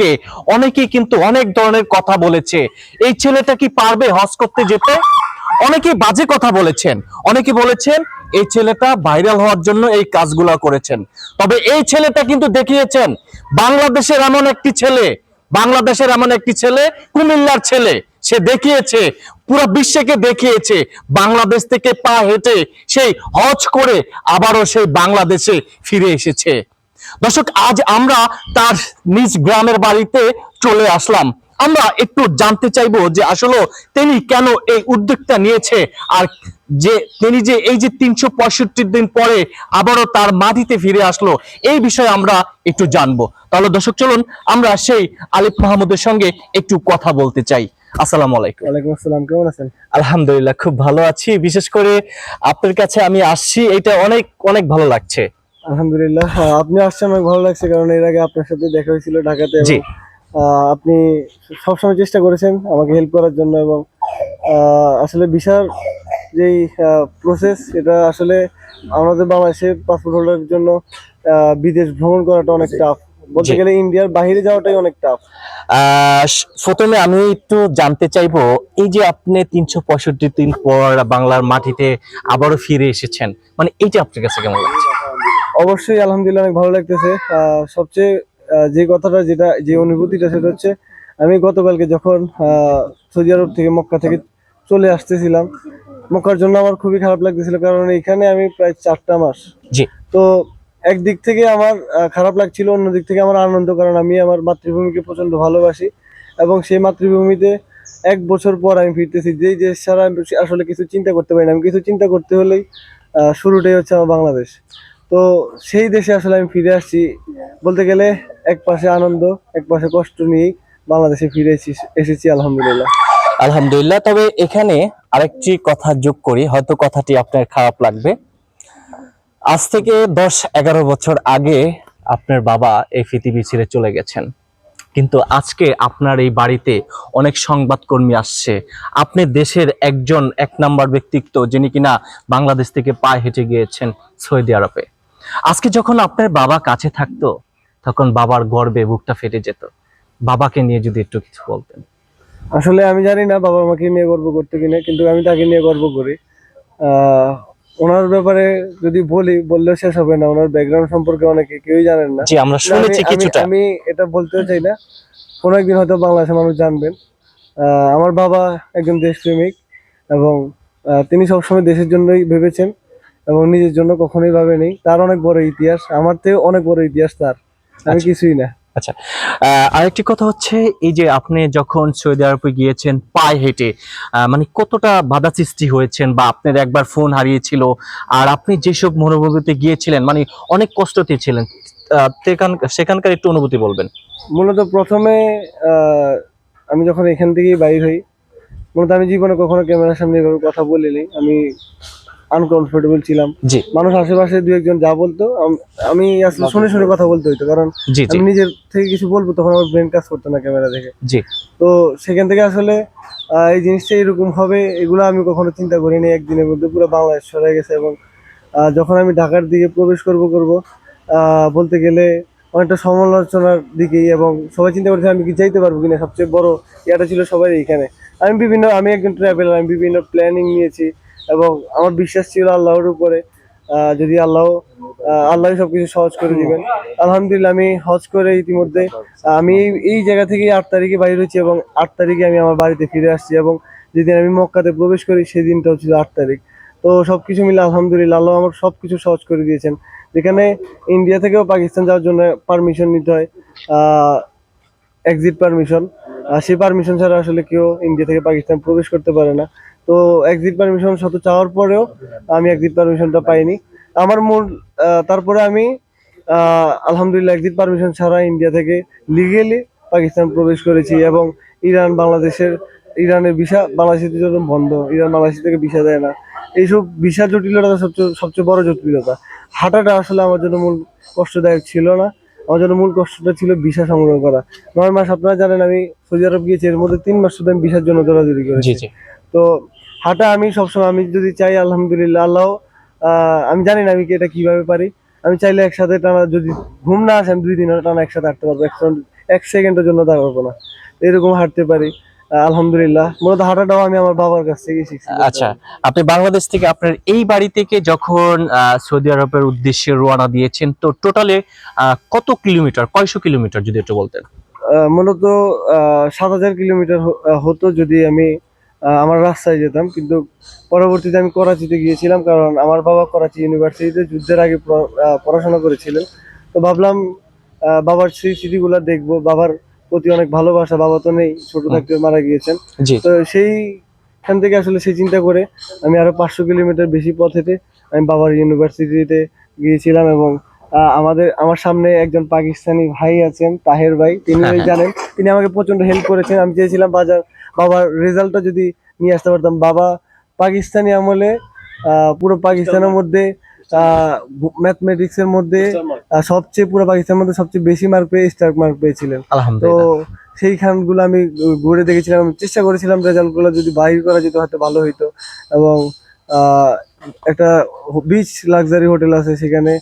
আজকে অনেকেই কিন্তু অনেক ধরনের কথা বলেছে। এই ছেলেটা কি পারবে হজ করতে যেতে? অনেকেই বাজে কথা বলেছেন। অনেকে বলেছেন, এই ছেলেটা ভাইরাল হওয়ার জন্য এই কাজগুলো করেছেন। তবে এই ছেলেটা কিন্তু দেখিয়েছেন, বাংলাদেশের এমন একটি ছেলে, বাংলাদেশের এমন একটি ছেলে, কুমিল্লার ছেলে, সে দেখিয়েছে, পুরো বিশ্বকে দেখিয়েছে, বাংলাদেশ থেকে পা হেঁটে সেই হজ করে আবারও সেই বাংলাদেশে ফিরে এসেছে। দর্শক আজ আমরা তার নিজ গ্রামের বাড়িতে চলে আসলাম। আমরা একটু জানতে চাইব যে আসলে তিনি কেন এই উদ্যোগটা নিয়েছে আর যে তিনি যে এই যে তিনশো পঁয়ষট্টি দিন পরে আবারও তার মাটিতে ফিরে আসলো এই বিষয়ে আমরা একটু জানব। তাহলে দর্শক চলুন আমরা সেই আলিফ মাহমুদের সঙ্গে একটু কথা বলতে চাই। আসসালামু আলাইকুম। ওয়ালাইকুম আসসালাম কেমন আছেন? আলহামদুলিল্লাহ খুব ভালো আছি। বিশেষ করে আপনার কাছে আমি আসছি এটা অনেক অনেক ভালো লাগছে। আলহামদুলিল্লাহ। আপনি আসছেন অনেক ভালো লাগছে কারণ এর আগে আপনার সাথে দেখা হয়েছিল ঢাকাতে জি। আপনি সবসময় চেষ্টা করেছেন আমাকে হেল্প করার জন্য এবং আসলে ভিসার যেই প্রসেস এটা আসলে আমাদের বাংলাদেশে পাসপোর্ট হোল্ডারের জন্য বিদেশ ভ্রমণ করাটা অনেক টাফ বলতে গেলে ইন্ডিয়ার বাইরে যাওয়াটাই অনেক টাফ প্রথমে আমি একটু জানতে চাইব এই যে আপনি তিনশো পঁয়ষট্টি দিন পর বাংলার মাটিতে আবারও ফিরে এসেছেন মানে এইটা আপনার কাছে কেমন লাগছে? অবশ্যই আলহামদুলিল্লাহ অনেক ভালো লাগতেছে। সবচেয়ে যে কথাটা যেটা যে অনুভূতিটা সেটা হচ্ছে আমি গতকালকে যখন সৌদি আরব থেকে মক্কা থেকে চলে আসতেছিলাম মক্কার জন্য আমার খুবই খারাপ লাগতেছিল কারণ এখানে আমি প্রায় চারটা মাস। জি। তো একদিক থেকে আমার খারাপ লাগছিল অন্য দিক থেকে আমার আনন্দ কারণ আমি আমার মাতৃভূমিকে প্রচণ্ড ভালোবাসি এবং সেই মাতৃভূমিতে এক বছর পর আমি ফিরতেছি। যেই দেশ ছাড়া আমি আসলে কিছু চিন্তা করতে পারি না। আমি কিছু চিন্তা করতে হলেই শুরুটাই হচ্ছে আমার বাংলাদেশ। তো সেই দেশে আসলে আমি ফিরে আসছি। বলতে গেলে এক পাশে আনন্দ, এক পাশে কষ্ট নিয়েই বাংলাদেশে ফিরে এসেছি আলহামদুলিল্লাহ। আলহামদুলিল্লাহ, তবে এখানে আরেকটি কথা যোগ করি, হয়তো কথাটি আপনার খারাপ লাগবে। আজ থেকে দশ, এগারো বছর আগে আপনার বাবা এই পৃথিবী ছেড়ে চলে গেছেন। কিন্তু আজকে আপনার এই বাড়িতে অনেক সংবাদকর্মী আসছে। আপনি দেশের একজন এক নাম্বার ব্যক্তিত্ব যিনি কিনা বাংলাদেশ থেকে পায়ে হেঁটে গিয়েছেন সৌদি আরবে। আজকে যখন আপনার বাবা কাছে থাকতো তখন বাবার গর্বে বুকটা ফেটে যেত। বাবাকে নিয়ে যদি একটু কিছু বলতেন। আসলে আমি জানি না বাবা আমাকে নিয়ে গর্ব করতে কিনা কিন্তু আমি তাকে নিয়ে গর্ব করি। আহ, ওনার ব্যাপারে যদি বলি বললেও শেষ হবে না। ওনার ব্যাকগ্রাউন্ড সম্পর্কে অনেকে কেউই জানেন না। জি আমরা শুনেছি কিছুটা। আমি এটা বলতেও চাই না। কোনো একদিন হয়তো বাংলাদেশের মানুষ জানবেন। আহ, আমার বাবা একজন দেশপ্রেমিক এবং তিনি সবসময় দেশের জন্যই ভেবেছেন এবং নিজের জন্য কখনোই ভাবেনি। তার অনেক বড় ইতিহাস আমার থেকে অনেক বড় ইতিহাস তার। আমি আচ্ছা। কিছুই না। আচ্ছা। আরেকটি কথা হচ্ছে এই যে আপনি যখন সৌদি আরবে গিয়েছেন পায়ে হেঁটে মানে কতটা বাধা সৃষ্টি হয়েছেন বা আপনার একবার ফোন হারিয়েছিল আর আপনি যেসব মনোভূতিতে গিয়েছিলেন মানে অনেক কষ্টতে ছিলেন সেখানকার একটু অনুভূতি বলবেন। মূলত প্রথমে আমি যখন এখান থেকেই বাইর হই মূলত আমি জীবনে কখনো ক্যামেরার সামনে এভাবে কথা বলিনি। আমি আনকমফোর্টেবল ছিলাম। জি। মানুষ আশেপাশে দু একজন যা বলতো আমি আসলে শুনে শুনে কথা বলতে হইতো কারণ আমি নিজের থেকে কিছু বলব তখন আমার ব্রেন কাজ করতো না ক্যামেরা দেখে। জি। তো সেখান থেকে আসলে এই জিনিসটা এরকম হবে এগুলো আমি কখনো চিন্তা করিনি একদিনের মধ্যে পুরো বাংলাদেশ সরে গেছে এবং যখন আমি ঢাকার দিকে প্রবেশ করব করব আহ, বলতে গেলে অনেকটা সমালোচনার দিকেই এবং সবাই চিন্তা করছে আমি কি যাইতে পারব কিনা সবচেয়ে বড় ইয়াটা ছিল সবাই এইখানে। আমি বিভিন্ন আমি একজন ট্রাভেলার আমি বিভিন্ন প্ল্যানিং নিয়েছি। এবং আমার বিশ্বাস ছিল আল্লাহর উপরে যদি আল্লাহ আল্লাহ সবকিছু সহজ করে দিবেন। আলহামদুলিল্লাহ, আমি হজ করে ইতিমধ্যে, আমি এই- জায়গা থেকে আট তারিখে বাইরে হয়েছি এবং আট তারিখে আমি আমার বাড়িতে ফিরে আসছি এবং যেদিন আমি মক্কাতে প্রবেশ করি, সেদিনটাও ছিল আট তারিখ। তো সবকিছু মিলে আলহামদুলিল্লাহ, আল্লাহ আমার সবকিছু সহজ করে দিয়েছেন। যেখানে ইন্ডিয়া থেকেও পাকিস্তান যাওয়ার জন্য পারমিশন নিতে হয় এক্সিট পারমিশন সেই পারমিশন ছাড়া আসলে কেউ ইন্ডিয়া থেকে পাকিস্তান প্রবেশ করতে পারে না। তো এক্সিট পারমিশন শত চাওয়ার পরেও আমি এক্সিট পারমিশনটা পাইনি। আমার মূল তারপরে আমি আলহামদুলিল্লাহ এক্সিট পারমিশন ছাড়া ইন্ডিয়া থেকে লিগেলি পাকিস্তান প্রবেশ করেছি এবং ইরান বাংলাদেশের ইরানের ভিসা বাংলাদেশের জন্য বন্ধ। ইরান বাংলাদেশ থেকে ভিসা দেয় না। এইসব ভিসা জটিলতা সবচেয়ে সবচেয়ে বড় জটিলতা। হাঁটাটা আসলে আমার জন্য মূল কষ্টদায়ক ছিল না। আমার জন্য মূল কষ্টটা ছিল ভিসা সংগ্রহ করা। নয় মাস আপনারা জানেন আমি সৌদি আরব গিয়েছি এর মধ্যে তিন মাস শুধু আমি ভিসার জন্য দৌড়াদৌড়ি করেছি। তো হাঁটা আমি সবসময় আমি যদি চাই আলহামদুলিল্লাহ আল্লাহ আমি জানি না আমি কি এটা কীভাবে পারি। আমি চাইলে একসাথে টানা যদি ঘুম না আসে আমি দুই দিন টানা একসাথে হাঁটতে পারব। এক সেকেন্ডের জন্য দাঁড়াবো না। এরকম হাঁটতে পারি। আলহামদুলিল্লাহ। মূলত হাঁটাটাও আমি আমার বাবার কাছ থেকে শিখছি। আচ্ছা আপনি বাংলাদেশ থেকে আপনার এই বাড়ি থেকে যখন সৌদি আরবের উদ্দেশ্যে রওনা দিয়েছেন তো টোটালে কত কিলোমিটার কয়শো কিলোমিটার যদি একটু বলতেন? মূলত সাত হাজার কিলোমিটার হতো যদি আমি আমার রাস্তায় যেতাম। কিন্তু পরবর্তীতে আমি করাচিতে গিয়েছিলাম কারণ আমার বাবা করাচি ইউনিভার্সিটিতে যুদ্ধের আগে পড়া- পড়াশোনা করেছিলেন। তো ভাবলাম বাবার সেই স্মৃতিগুলো দেখব। বাবার প্রতি অনেক ভালোবাসা বাবা তো নেই ছোট থাকতে মারা গিয়েছেন। তো সেইখান থেকে আসলে সেই চিন্তা করে আমি আরও পাঁচশো কিলোমিটার বেশি পথ হেঁটে আমি বাবার ইউনিভার্সিটিতে গিয়েছিলাম এবং আমাদের আমার সামনে একজন পাকিস্তানি ভাই আছেন তাহের ভাই তিনি হ্যাঁ, হ্যাঁ। জানেন তিনি আমাকে প্রচণ্ড হেল্প করেছেন। আমি চেয়েছিলাম বাজার বাবার রেজাল্টটা যদি নিয়ে আসতে পারতাম। বাবা পাকিস্তানি আমলে পুরো পাকিস্তানের মধ্যে ম্যাথমেটিক্স এর মধ্যে আহ, সবচেয়ে পুরো পাকিস্তানের মধ্যে সবচেয়ে বেশি মার্ক পেয়ে স্টার মার্ক পেয়েছিলেন। তো আলহামদুলিল্লাহ সেই খানগুলো আমি ঘুরে দেখেছিলাম চেষ্টা করেছিলাম রেজাল্টগুলো যদি বাহির করা যেত হয়তো ভালো হইতো। এবং আহ, একটা বিচ লাক্সারি হোটেল আছে সেখানে